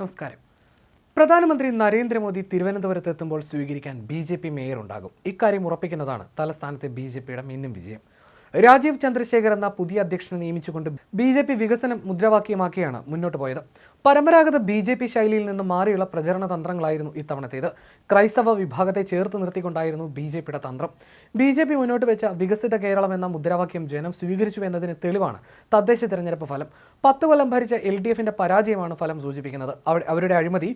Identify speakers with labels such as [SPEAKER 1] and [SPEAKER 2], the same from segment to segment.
[SPEAKER 1] നമസ്കാരം. പ്രധാനമന്ത്രി നരേന്ദ്രമോദി തിരുവനന്തപുരത്ത് എത്തുമ്പോൾ സ്വീകരിക്കാൻ ബി ജെ പി മേയർ ഉണ്ടാകും ഇക്കാര്യം ഉറപ്പിക്കുന്നതാണ് തലസ്ഥാനത്തെ ബി ജെ പിയുടെ മിന്നും വിജയം. രാജീവ് ചന്ദ്രശേഖർ എന്ന പുതിയ അധ്യക്ഷനെ നിയമിച്ചുകൊണ്ട് ബി ജെ പി വികസനം മുദ്രാവാക്യമാക്കിയാണ് മുന്നോട്ട് പോയത്. പരമ്പരാഗത ബി ജെ പി ശൈലിയിൽ നിന്ന് മാറിയുള്ള പ്രചരണ തന്ത്രങ്ങളായിരുന്നു ഇത്തവണത്തേത്. ക്രൈസ്തവ വിഭാഗത്തെ ചേർത്ത് നിർത്തിക്കൊണ്ടായിരുന്നു ബി ജെ പിയുടെ തന്ത്രം. ബി ജെ പി മുന്നോട്ട് വെച്ച വികസിത കേരളം എന്ന മുദ്രാവാക്യം ജനം സ്വീകരിച്ചു എന്നതിന് തെളിവാണ് തദ്ദേശ തെരഞ്ഞെടുപ്പ് ഫലം. പത്ത് കൊല്ലം ഭരിച്ച എൽ ഡി എഫിന്റെ പരാജയമാണ് ഫലം സൂചിപ്പിക്കുന്നത്. അവരുടെ അഴിമതി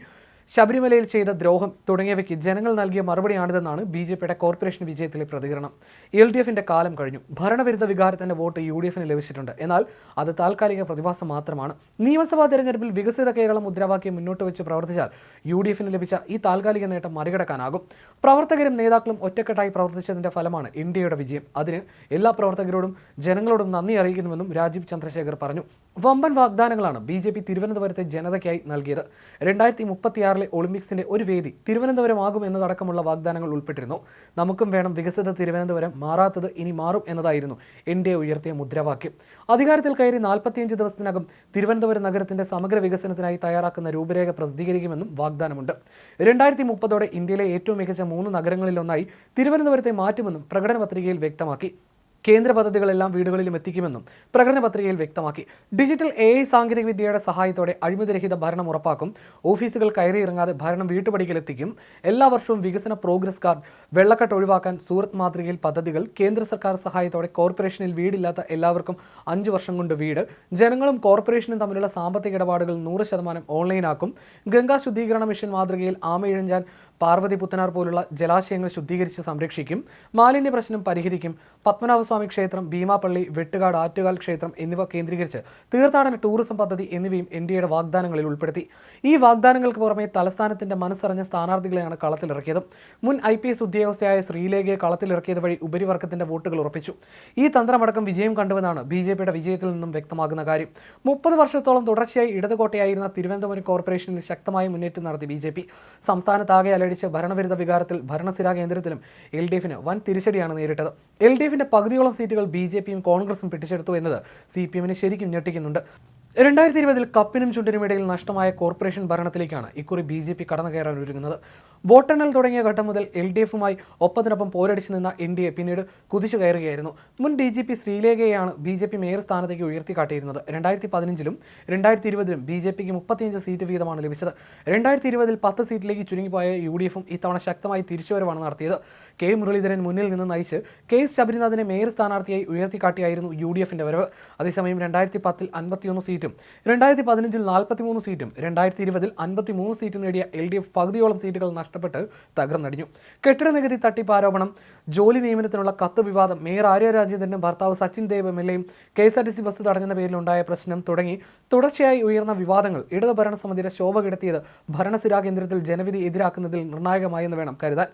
[SPEAKER 1] ശബരിമലയിൽ ചെയ്ത ദ്രോഹം തുടങ്ങിയവയ്ക്ക് ജനങ്ങൾ നൽകിയ മറുപടിയാണിതെന്നാണ് ബി ജെ പിയുടെ കോർപ്പറേഷൻ വിജയത്തിലെ പ്രതികരണം. എൽ ഡി എഫിന്റെ കാലം കഴിഞ്ഞു. ഭരണവിരുദ്ധ വികാരത്തിന്റെ വോട്ട് യു ഡി എഫിന് ലഭിച്ചിട്ടുണ്ട്. എന്നാൽ അത് താൽക്കാലിക പ്രതിഭാസം മാത്രമാണ്. നിയമസഭാ തെരഞ്ഞെടുപ്പിൽ വികസിത കേരളം മുദ്രാവാക്യം മുന്നോട്ട് വെച്ച് പ്രവർത്തിച്ചാൽ യു ഡി എഫിന് ലഭിച്ച ഈ താൽക്കാലിക നേട്ടം മറികടക്കാനാകും. പ്രവർത്തകരും നേതാക്കളും ഒറ്റക്കെട്ടായി പ്രവർത്തിച്ചതിന്റെ ഫലമാണ് ഇന്ത്യയുടെ വിജയം. അതിന് എല്ലാ പ്രവർത്തകരോടും ജനങ്ങളോടും നന്ദി അറിയിക്കുന്നുവെന്നും രാജീവ് ചന്ദ്രശേഖർ പറഞ്ഞു. വമ്പൻ വാഗ്ദാനങ്ങളാണ് ബി ജെ പി തിരുവനന്തപുരത്തെ ജനതയ്ക്കായി നൽകിയത്. രണ്ടായിരത്തി മുപ്പത്തിയാറിലെ ഒളിമ്പിക്സിന്റെ ഒരു വേദി തിരുവനന്തപുരമാകും എന്നതടക്കമുള്ള വാഗ്ദാനങ്ങൾ ഉൾപ്പെട്ടിരുന്നു. നമുക്കും വേണം വികസിത തിരുവനന്തപുരം മാറാത്തത് ഇനി മാറും എന്നതായിരുന്നു എൻ ഡി എ ഉയർത്തിയ മുദ്രാവാക്യം. അധികാരത്തിൽ കയറി നാൽപ്പത്തിയഞ്ച് ദിവസത്തിനകം തിരുവനന്തപുരം നഗരത്തിന്റെ സമഗ്ര വികസനത്തിനായി തയ്യാറാക്കുന്ന രൂപരേഖ പ്രസിദ്ധീകരിക്കുമെന്നും വാഗ്ദാനമുണ്ട്. രണ്ടായിരത്തി മുപ്പതോടെ ഇന്ത്യയിലെ ഏറ്റവും മികച്ച മൂന്ന് നഗരങ്ങളിലൊന്നായി തിരുവനന്തപുരത്തെ മാറ്റുമെന്നും പ്രകടന പത്രികയിൽ വ്യക്തമാക്കി. കേന്ദ്ര പദ്ധതികളെല്ലാം വീടുകളിലും എത്തിക്കുമെന്നും പ്രകടന പത്രികയിൽ വ്യക്തമാക്കി. ഡിജിറ്റൽ എ ഐ സാങ്കേതികവിദ്യയുടെ സഹായത്തോടെ അഴിമതിരഹിത ഭരണം ഉറപ്പാക്കും. ഓഫീസുകൾ കയറിയിറങ്ങാതെ ഭരണം വീട്ടുപടിക്കലെത്തിക്കും എല്ലാ വർഷവും വികസന പ്രോഗ്രസ് കാർഡ് വെള്ളക്കെട്ട് ഒഴിവാക്കാൻ സൂറത്ത് മാതൃകയിൽ പദ്ധതികൾ കേന്ദ്ര സർക്കാർ സഹായത്തോടെ കോർപ്പറേഷനിൽ വീടില്ലാത്ത എല്ലാവർക്കും അഞ്ചു വർഷം കൊണ്ട് വീട് ജനങ്ങളും കോർപ്പറേഷനും തമ്മിലുള്ള സാമ്പത്തിക ഇടപാടുകൾ നൂറ് ശതമാനം ഓൺലൈനാക്കും. ഗംഗാ ശുദ്ധീകരണ മിഷൻ മാതൃകയിൽ ആമയിഴഞ്ചാൻ പാർവതി പുത്തനാർ പോലുള്ള ജലാശയങ്ങൾ ശുദ്ധീകരിച്ച് സംരക്ഷിക്കും. മാലിന്യ പ്രശ്നം പരിഹരിക്കും. പത്മനാഭസ്വാമി ക്ഷേത്രം ഭീമാപ്പള്ളി വെട്ടുകാട് ആറ്റുകാൽ ക്ഷേത്രം എന്നിവ കേന്ദ്രീകരിച്ച് തീർത്ഥാടന ടൂറിസം പദ്ധതി എന്നിവയും എൻ ഡി എയുടെ വാഗ്ദാനങ്ങളിൽ ഉൾപ്പെടുത്തി. ഈ വാഗ്ദാനങ്ങൾക്ക് പുറമെ തലസ്ഥാനത്തിന്റെ മനസ്സറിഞ്ഞ സ്ഥാനാർത്ഥികളെയാണ് കളത്തിലിറക്കിയത്. മുൻ ഐ പി എസ് ഉദ്യോഗസ്ഥയായ ശ്രീലേഖയെ കളത്തിലിറക്കിയത് വഴി ഉപരിവർഗത്തിന്റെ വോട്ടുകൾ ഉറപ്പിച്ചു. ഈ തന്ത്രമടക്കം വിജയം കണ്ടുവെന്നാണ് ബി ജെ പിയുടെ വിജയത്തിൽ നിന്നും വ്യക്തമാകുന്ന കാര്യം. മുപ്പത് വർഷത്തോളം തുടർച്ചയായി ഇടതുകോട്ടയായിരുന്ന തിരുവനന്തപുരം കോർപ്പറേഷനിൽ ശക്തമായ മുന്നേറ്റം നടത്തി ബി ജെ പി. സംസ്ഥാനത്താകെ അലടിച്ച് ഭരണവിരുദ്ധ വികാരത്തിൽ ഭരണസിരാ കേന്ദ്രത്തിലും എൽ ഡി എഫിന് വൻ തിരിച്ചടിയാണ് നേരിട്ടത്. എൽ ഡി എഫിന്റെ പകുതിയോളം സീറ്റുകൾ ബി ജെ പിയും കോൺഗ്രസും പിടിച്ചെടുത്തു എന്നത് സി പി എമ്മിനെ ശരിക്കും ഞെട്ടിക്കുന്നുണ്ട്. രണ്ടായിരത്തി ഇരുപതിൽ കപ്പിനും ചുണ്ടിനും ഇടയിൽ നഷ്ടമായ കോർപ്പറേഷൻ ഭരണത്തിലേക്കാണ് ഇക്കുറി ബി ജെ പി കടന്നു കയറാൻ ഒരുങ്ങുന്നത്. വോട്ടെണ്ണൽ തുടങ്ങിയ ഘട്ടം മുതൽ എൽ ഡി എഫുമായി ഒപ്പത്തിനൊപ്പം പോരടിച്ചു നിന്ന എൻ ഡി എ പിന്നീട് കുതിച്ചു കയറുകയായിരുന്നു. മുൻ ഡി ജി പി ശ്രീലേഖയെയാണ് ബി ജെ പി മേയർ സ്ഥാനത്തേക്ക് ഉയർത്തിക്കാട്ടിയിരുന്നത്. രണ്ടായിരത്തി പതിനഞ്ചിലും രണ്ടായിരത്തി ഇരുപതിലും ബി ജെ പിക്ക് മുപ്പത്തിയഞ്ച് സീറ്റ് വീതമാണ് ലഭിച്ചത്. രണ്ടായിരത്തി ഇരുപതിൽ പത്ത് സീറ്റിലേക്ക് ചുരുങ്ങിപ്പോയ യു ഡി എഫും ഇത്തവണ ശക്തമായി തിരിച്ചുവരവാണ് നടത്തിയത്. കെ മുരളീധരൻ മുന്നിൽ നിന്ന് നയിച്ച് കെ എസ് ശബരിനാഥിനെ മേയർ സ്ഥാനാർത്ഥിയായി ഉയർത്തിക്കാട്ടിയായിരുന്നു യു ഡി എഫിന്റെ വരവ്. അതേസമയം രണ്ടായിരത്തി പത്തിൽ അൻപത്തിയൊന്ന് സീറ്റും രണ്ടായിരത്തി പതിനഞ്ചിൽ നാൽപ്പത്തിമൂന്ന് സീറ്റും രണ്ടായിരത്തി ഇരുപതിൽ അൻപത്തിമൂന്ന് സീറ്റും നേടിയ എൽ ഡി എഫ് പകുതിയോളം സീറ്റുകൾ നഷ്ടപ്പെട്ട് തകർന്നടിഞ്ഞു. കെട്ടിട നികുതി തട്ടിപ്പ് ആരോപണം ജോലി നിയമനത്തിനുള്ള കത്ത് വിവാദം മേയർ ആര്യ രാജേന്ദ്രന്റെ ഭർത്താവ് സച്ചിൻ ദേവ് എം എൽ എയും K S R T C bus തടഞ്ഞെന്ന പേരിലുണ്ടായ പ്രശ്നം തുടങ്ങി. തുടർച്ചയായി ഉയർന്ന വിവാദങ്ങൾ ഇടത് ഭരണസമിതിയുടെ ശോഭ കെടുത്തിയത് ഭരണസിരാ കേന്ദ്രത്തിൽ ജനവിധി എതിരാക്കുന്നതിൽ നിർണായകമായെന്ന് വേണം കരുതാൻ.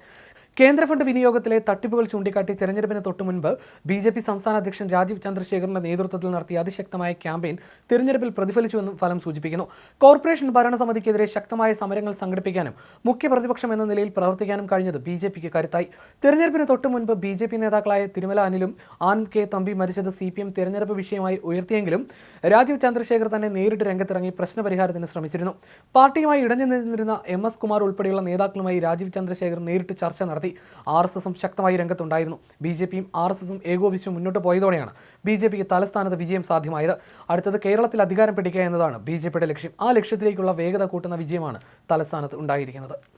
[SPEAKER 1] കേന്ദ്ര ഫണ്ട് വിനിയോഗത്തിലെ തട്ടിപ്പുകൾ ചൂണ്ടിക്കാട്ടി തെരഞ്ഞെടുപ്പിന് തൊട്ടു മുൻപ് ബി ജെ പി സംസ്ഥാന അധ്യക്ഷൻ രാജീവ് ചന്ദ്രശേഖറിന്റെ നേതൃത്വത്തിൽ നടത്തിയ അതിശക്തമായ ക്യാമ്പയിൻ തിരഞ്ഞെടുപ്പിൽ പ്രതിഫലിച്ചുവെന്നും ഫലം സൂചിപ്പിക്കുന്നു. കോർപ്പറേഷൻ ഭരണസമിതിക്കെതിരെ ശക്തമായ സമരങ്ങൾ സംഘടിപ്പിക്കാനും മുഖ്യ പ്രതിപക്ഷം എന്ന നിലയിൽ പ്രവർത്തിക്കാനും കഴിഞ്ഞത് ബി ജെ പിക്ക് കരുത്തായി. തെരഞ്ഞെടുപ്പിന് തൊട്ടു മുൻപ് ബി ജെ പി നേതാക്കളായ തിരുമല അനിലും ആനന്ദ് കെ തമ്പി മരിച്ചത് സി പി എം തെരഞ്ഞെടുപ്പ് വിഷയമായി ഉയർത്തിയെങ്കിലും രാജീവ് ചന്ദ്രശേഖർ തന്നെ നേരിട്ട് രംഗത്തിറങ്ങി പ്രശ്നപരിഹാരത്തിന് ശ്രമിച്ചിരുന്നു. പാർട്ടിയുമായി ഇടഞ്ഞു നിന്നിരുന്ന എം എസ് കുമാർ ഉൾപ്പെടെയുള്ള നേതാക്കളുമായി രാജീവ് ചന്ദ്രശേഖർ നേരിട്ട് ചർച്ച നടത്തി. ആർ എസ് എസും ശക്തമായി രംഗത്തുണ്ടായിരുന്നു. ബി ജെ പിയും ആർ എസ് എസും ഏകോപിച്ച് മുന്നോട്ട് പോയതോടെയാണ് ബി ജെ പിക്ക് തലസ്ഥാനത്ത് വിജയം സാധ്യമായത്. അടുത്തത് കേരളത്തിൽ അധികാരം പിടിക്കുക എന്നതാണ് ബി ജെ പിയുടെ ലക്ഷ്യം. ആ ലക്ഷ്യത്തിലേക്കുള്ള വേഗത കൂട്ടുന്ന വിജയമാണ് തലസ്ഥാനത്ത് ഉണ്ടായിരിക്കുന്നത്.